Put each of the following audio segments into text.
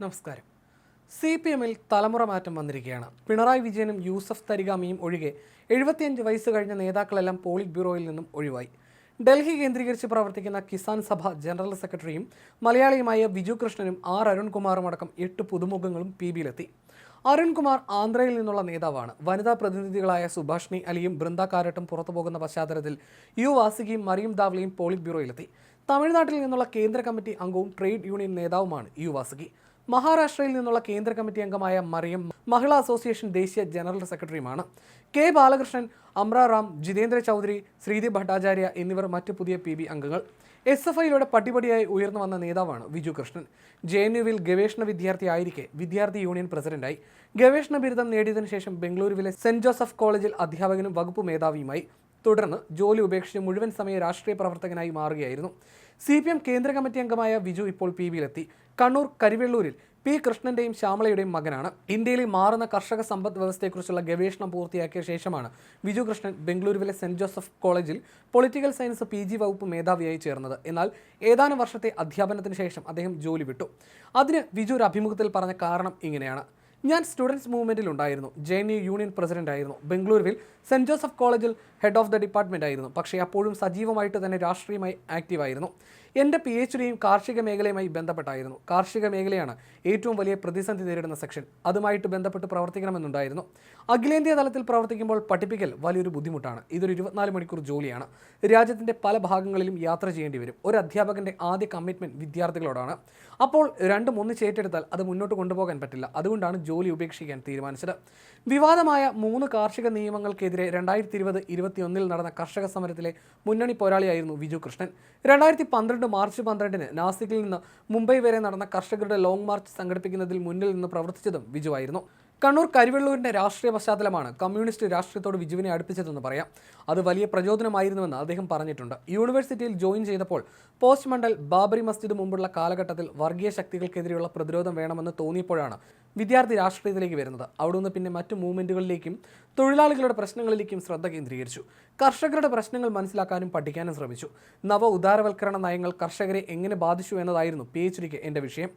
നമസ്കാരം. C P എമ്മിൽ തലമുറ മാറ്റം വന്നിരിക്കുകയാണ്. പിണറായി വിജയനും യൂസഫ് തരിഗാമിയും ഒഴികെ എഴുപത്തിയഞ്ച് വയസ്സ് കഴിഞ്ഞ നേതാക്കളെല്ലാം പോളിറ്റ് ബ്യൂറോയിൽ നിന്നും ഒഴിവായി. ഡൽഹി കേന്ദ്രീകരിച്ച് പ്രവർത്തിക്കുന്ന കിസാൻ സഭ ജനറൽ സെക്രട്ടറിയും മലയാളിയുമായ ബിജു കൃഷ്ണനും ആർ അരുൺകുമാറും അടക്കം എട്ട് പുതുമുഖങ്ങളും പി ബിയിലെത്തി. അരുൺകുമാർ ആന്ധ്രയിൽ നിന്നുള്ള നേതാവാണ്. വനിതാ പ്രതിനിധികളായ സുഭാഷ്ണി അലിയും ബൃന്ദ കാരട്ടും പുറത്തു പോകുന്ന പശ്ചാത്തലത്തിൽ യു വാസികയും മറിയം ദാവ്ലയും പോളിറ്റ് ബ്യൂറോയിലെത്തി. തമിഴ്നാട്ടിൽ നിന്നുള്ള കേന്ദ്ര കമ്മിറ്റി അംഗവും ട്രേഡ് യൂണിയൻ നേതാവുമാണ് യു വാസുകി. മഹാരാഷ്ട്രയിൽ നിന്നുള്ള കേന്ദ്ര കമ്മിറ്റി അംഗമായ മറിയം മഹിളാ അസോസിയേഷൻ ദേശീയ ജനറൽ സെക്രട്ടറിയുമാണ്. കെ ബാലകൃഷ്ണൻ അമ്ര റാം ജിതേന്ദ്ര ചൗധരി ശ്രീദീപ് ഭട്ടാചാര്യ എന്നിവർ മറ്റ് പുതിയ പി അംഗങ്ങൾ. എസ് എഫ് ഐയിലൂടെ പടിപടിയായി ഉയർന്നു വന്ന നേതാവാണ് വിജു കൃഷ്ണൻ. ജെ എൻ യുവിൽ ഗവേഷണ വിദ്യാർത്ഥി ആയിരിക്കെ വിദ്യാർത്ഥി യൂണിയൻ പ്രസിഡന്റായി. ഗവേഷണ ബിരുദം നേടിയതിനു ശേഷം ബംഗളൂരുവിലെ സെന്റ് ജോസഫ് കോളേജിൽ അധ്യാപകനും വകുപ്പ് മേധാവിയുമായി. തുടർന്ന് ജോലി ഉപേക്ഷിച്ച് മുഴുവൻ സമയ രാഷ്ട്രീയ പ്രവർത്തകനായി മാറുകയായിരുന്നു. സി പി എം കേന്ദ്ര കമ്മിറ്റി അംഗമായ വിജു ഇപ്പോൾ പി വിയിലെത്തി. കണ്ണൂർ കരിവെള്ളൂരിൽ പി കൃഷ്ണന്റെയും ശ്യാമളയുടെയും മകനാണ്. ഇന്ത്യയിലെ മാറുന്ന കർഷക സമ്പദ് വ്യവസ്ഥയെക്കുറിച്ചുള്ള ഗവേഷണം പൂർത്തിയാക്കിയ ശേഷമാണ് വിജു കൃഷ്ണൻ ബംഗളൂരുവിലെ സെന്റ് ജോസഫ് കോളേജിൽ പൊളിറ്റിക്കൽ സയൻസ് പി ജി വകുപ്പ് മേധാവിയായി ചേർന്നത്. എന്നാൽ ഏതാനും വർഷത്തെ അധ്യാപനത്തിന് ശേഷം അദ്ദേഹം ജോലി വിട്ടു. അതിന് വിജു ഒരു അഭിമുഖത്തിൽ പറഞ്ഞ കാരണം ഇങ്ങനെയാണ്. ഞാൻ സ്റ്റുഡൻസ് മൂവ്മെന്റിൽ ഉണ്ടായിരുന്നു J N U union president ആയിരുന്നു. ബംഗളൂരുവിൽ സെന്റ് ജോസഫ് കോളേജിൽ ഹെഡ് ഓഫ് ദ ഡിപ്പാർട്ട്മെന്റ് ആയിരുന്നു. പക്ഷേ അപ്പോഴും സജീവമായിട്ട് തന്നെ രാഷ്ട്രീയമായി ആക്റ്റീവ് ആയിരുന്നു എന്റെ പി എച്ച് ഡിയും കാർഷിക മേഖലയുമായി ബന്ധപ്പെട്ടായിരുന്നു. കാർഷിക മേഖലയാണ് ഏറ്റവും വലിയ പ്രതിസന്ധി നേരിടുന്ന സെക്ഷൻ. അതുമായിട്ട് ബന്ധപ്പെട്ട് പ്രവർത്തിക്കണമെന്നുണ്ടായിരുന്നു. അഖിലേന്ത്യാ തലത്തിൽ പ്രവർത്തിക്കുമ്പോൾ പഠിപ്പിക്കൽ വലിയൊരു ബുദ്ധിമുട്ടാണ്. ഇതൊരു ഇരുപത്തിനാല് മണിക്കൂർ ജോലിയാണ്. രാജ്യത്തിന്റെ പല ഭാഗങ്ങളിലും യാത്ര ചെയ്യേണ്ടി വരും. ഒരു അധ്യാപകന്റെ ആദ്യ കമ്മിറ്റ്മെന്റ് വിദ്യാർത്ഥികളോടാണ്. അപ്പോൾ രണ്ടും ഒന്നിച്ച് ഏറ്റെടുത്താൽ അത് മുന്നോട്ട് കൊണ്ടുപോകാൻ പറ്റില്ല. അതുകൊണ്ടാണ് ജോലി ഉപേക്ഷിക്കാൻ തീരുമാനിച്ചത്. വിവാദമായ മൂന്ന് കാർഷിക നിയമങ്ങൾക്കെതിരെ രണ്ടായിരത്തി ഇരുപത് ഇരുപത്തിയൊന്നിൽ നടന്ന കർഷക സമരത്തിലെ മുന്നണി പോരാളിയായിരുന്നു വിജു കൃഷ്ണൻ. രണ്ടായിരത്തി പന്ത്രണ്ട് മാർച്ച് പന്ത്രണ്ടിന് നാസിക്കിൽ നിന്ന് മുംബൈ വരെ നടന്ന കർഷകരുടെ ലോങ് മാർച്ച് സംഘടിപ്പിക്കുന്നതിൽ മുന്നിൽ നിന്ന് പ്രവർത്തിച്ചതും വിജുവായിരുന്നു കണ്ണൂർ കരിവെള്ളൂരിന്റെ രാഷ്ട്രീയ പശ്ചാത്തലമാണ് കമ്മ്യൂണിസ്റ്റ് രാഷ്ട്രീയത്തോട് വിജുവിനെ അടുപ്പിച്ചതെന്ന് പറയാം. അത് വലിയ പ്രചോദനമായിരുന്നുവെന്ന് അദ്ദേഹം പറഞ്ഞിട്ടുണ്ട്. യൂണിവേഴ്സിറ്റിയിൽ ജോയിൻ ചെയ്തപ്പോൾ പോസ്റ്റ് മണ്ഡൽ ബാബറി മസ്ജിദ് മുമ്പുള്ള കാലഘട്ടത്തിൽ വർഗീയ ശക്തികൾക്കെതിരെയുള്ള പ്രതിരോധം വേണമെന്ന് തോന്നിയപ്പോഴാണ് വിദ്യാർത്ഥി രാഷ്ട്രീയത്തിലേക്ക് വരുന്നത്. അവിടെ നിന്ന് പിന്നെ മറ്റു മൂവ്മെന്റുകളിലേക്കും തൊഴിലാളികളുടെ പ്രശ്നങ്ങളിലേക്കും ശ്രദ്ധ കേന്ദ്രീകരിച്ചു. കർഷകരുടെ പ്രശ്നങ്ങൾ മനസ്സിലാക്കാനും പഠിക്കാനും ശ്രമിച്ചു. നവ ഉദാരവൽക്കരണ നയങ്ങൾ കർഷകരെ എങ്ങനെ ബാധിച്ചു എന്നതായിരുന്നു പി എച്ച് ഡിക്ക് എന്റെ വിഷയം.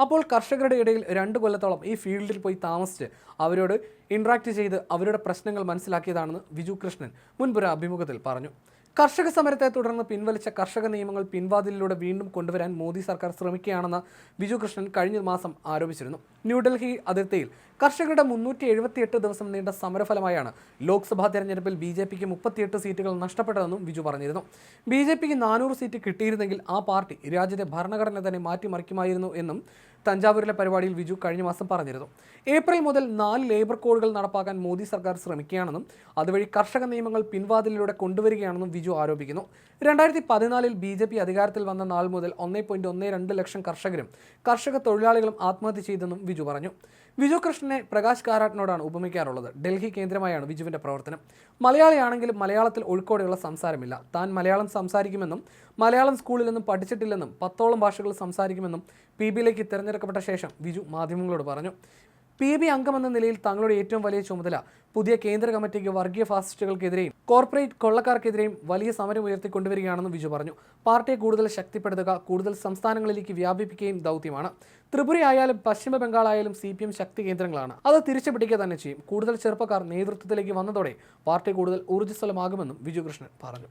അപ്പോൾ കർഷകരുടെ ഇടയിൽ രണ്ട് കൊല്ലത്തോളം ഈ ഫീൽഡിൽ പോയി താമസിച്ച് അവരോട് ഇൻട്രാക്ട് ചെയ്ത് അവരുടെ പ്രശ്നങ്ങൾ മനസ്സിലാക്കിയതാണെന്ന് വിജു കൃഷ്ണൻ മുൻപൊരു അഭിമുഖത്തിൽ പറഞ്ഞു. കർഷക സമരത്തെ തുടർന്ന് പിൻവലിച്ച കർഷക നിയമങ്ങൾ പിൻവാതിലിലൂടെ വീണ്ടും കൊണ്ടുവരാൻ മോദി സർക്കാർ ശ്രമിക്കുകയാണെന്ന് ബിജു കൃഷ്ണൻ കഴിഞ്ഞ മാസം ആരോപിച്ചിരുന്നു. ന്യൂഡൽഹി അതിർത്തിയിൽ കർഷകരുടെ മുന്നൂറ്റി എഴുപത്തിയെട്ട് ദിവസം നീണ്ട സമരഫലമായാണ് ലോക്സഭാ തെരഞ്ഞെടുപ്പിൽ ബി ജെ പിക്ക് മുപ്പത്തിയെട്ട് സീറ്റുകൾ നഷ്ടപ്പെട്ടതെന്നും ബിജു പറഞ്ഞിരുന്നു. ബി ജെ പിക്ക് നാനൂറ് സീറ്റ് കിട്ടിയിരുന്നെങ്കിൽ ആ പാർട്ടി രാജ്യത്തെ ഭരണഘടന തന്നെ മാറ്റിമറിക്കുമായിരുന്നു എന്നും തഞ്ചാവൂരിലെ പരിപാടിയിൽ ബിജു കഴിഞ്ഞ മാസം പറഞ്ഞിരുന്നു. ഏപ്രിൽ മുതൽ നാല് ലേബർ കോഡുകൾ നടപ്പാക്കാൻ മോദി സർക്കാർ ശ്രമിക്കുകയാണെന്നും അതുവഴി കർഷക നിയമങ്ങൾ പിൻവാതിലിലൂടെ കൊണ്ടുവരികയാണെന്നും ബിജു ആരോപിക്കുന്നു. രണ്ടായിരത്തി പതിനാലിൽ ബി ജെ പി അധികാരത്തിൽ വന്ന നാൾ മുതൽ ഒന്നേ പോയിന്റ് ഒന്നേ രണ്ട് ലക്ഷം കർഷകരും കർഷക തൊഴിലാളികളും ആത്മഹത്യ ചെയ്തെന്നും ബിജു പറഞ്ഞു. വിജു കൃഷ്ണനെ പ്രകാശ് കാരാട്ടിനോടാണ് ഉപമിക്കാറുള്ളത്. ഡൽഹി കേന്ദ്രമായാണ് വിജുവിന്റെ പ്രവർത്തനം. മലയാളിയാണെങ്കിലും മലയാളത്തിൽ ഒഴുക്കോടെയുള്ള സംസാരമില്ല. താൻ മലയാളം സംസാരിക്കുമെന്നും മലയാളം സ്കൂളിൽ നിന്നും പഠിച്ചിട്ടില്ലെന്നും പത്തോളം ഭാഷകൾ സംസാരിക്കുമെന്നും പി ബിയിലേക്ക് തിരഞ്ഞെടുക്കപ്പെട്ട ശേഷം വിജു മാധ്യമങ്ങളോട് പറഞ്ഞു. പി ബി അംഗമെന്ന നിലയിൽ തങ്ങളുടെ ഏറ്റവും വലിയ ചുമതല പുതിയ കേന്ദ്ര കമ്മിറ്റിക്ക് വർഗീയ ഫാസിസ്റ്റുകൾക്കെതിരെയും കോർപ്പറേറ്റ് കൊള്ളക്കാർക്കെതിരെയും വലിയ സമരം ഉയർത്തിക്കൊണ്ടുവരികയാണെന്നും വിജു പറഞ്ഞു. പാർട്ടിയെ കൂടുതൽ ശക്തിപ്പെടുത്തുക കൂടുതൽ സംസ്ഥാനങ്ങളിലേക്ക് വ്യാപിപ്പിക്കുകയും ദൗത്യമാണ്. ത്രിപുരയായാലും പശ്ചിമ ബംഗാളായാലും സി പി എം ശക്തി കേന്ദ്രങ്ങളാണ്. അത് തിരിച്ചു പിടിക്കുക തന്നെ ചെയ്യും. കൂടുതൽ ചെറുപ്പക്കാർ നേതൃത്വത്തിലേക്ക് വന്നതോടെ പാർട്ടി കൂടുതൽ ഊർജസ്വലമാകുമെന്നും വിജു കൃഷ്ണൻ പറഞ്ഞു.